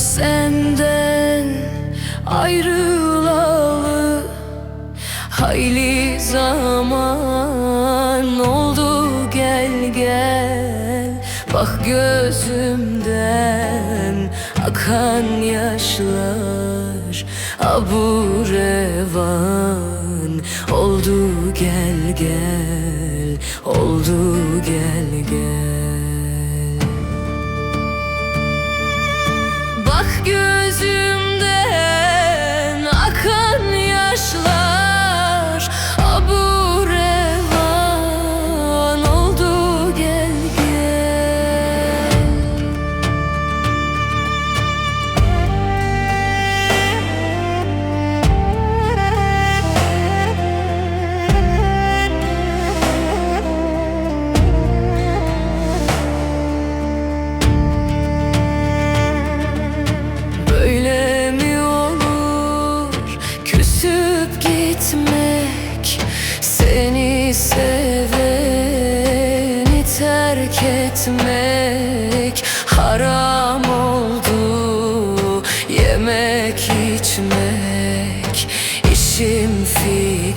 senden ayrılalı. Hayli zaman oldu gel gel. Bak gözümden akan yaşlar Aburevan oldu gel gel. Etmek Haram oldu. Yemek içmek İşim figan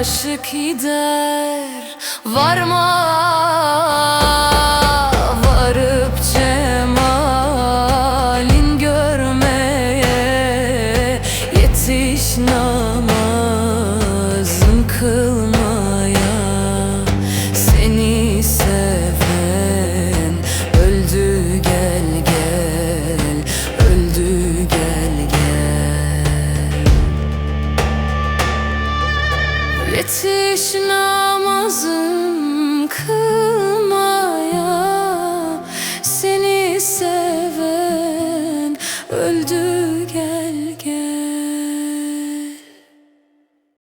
aşık gider. Varma Varıp cemalin görmeye Yetiş nazlı Beş namazım kıl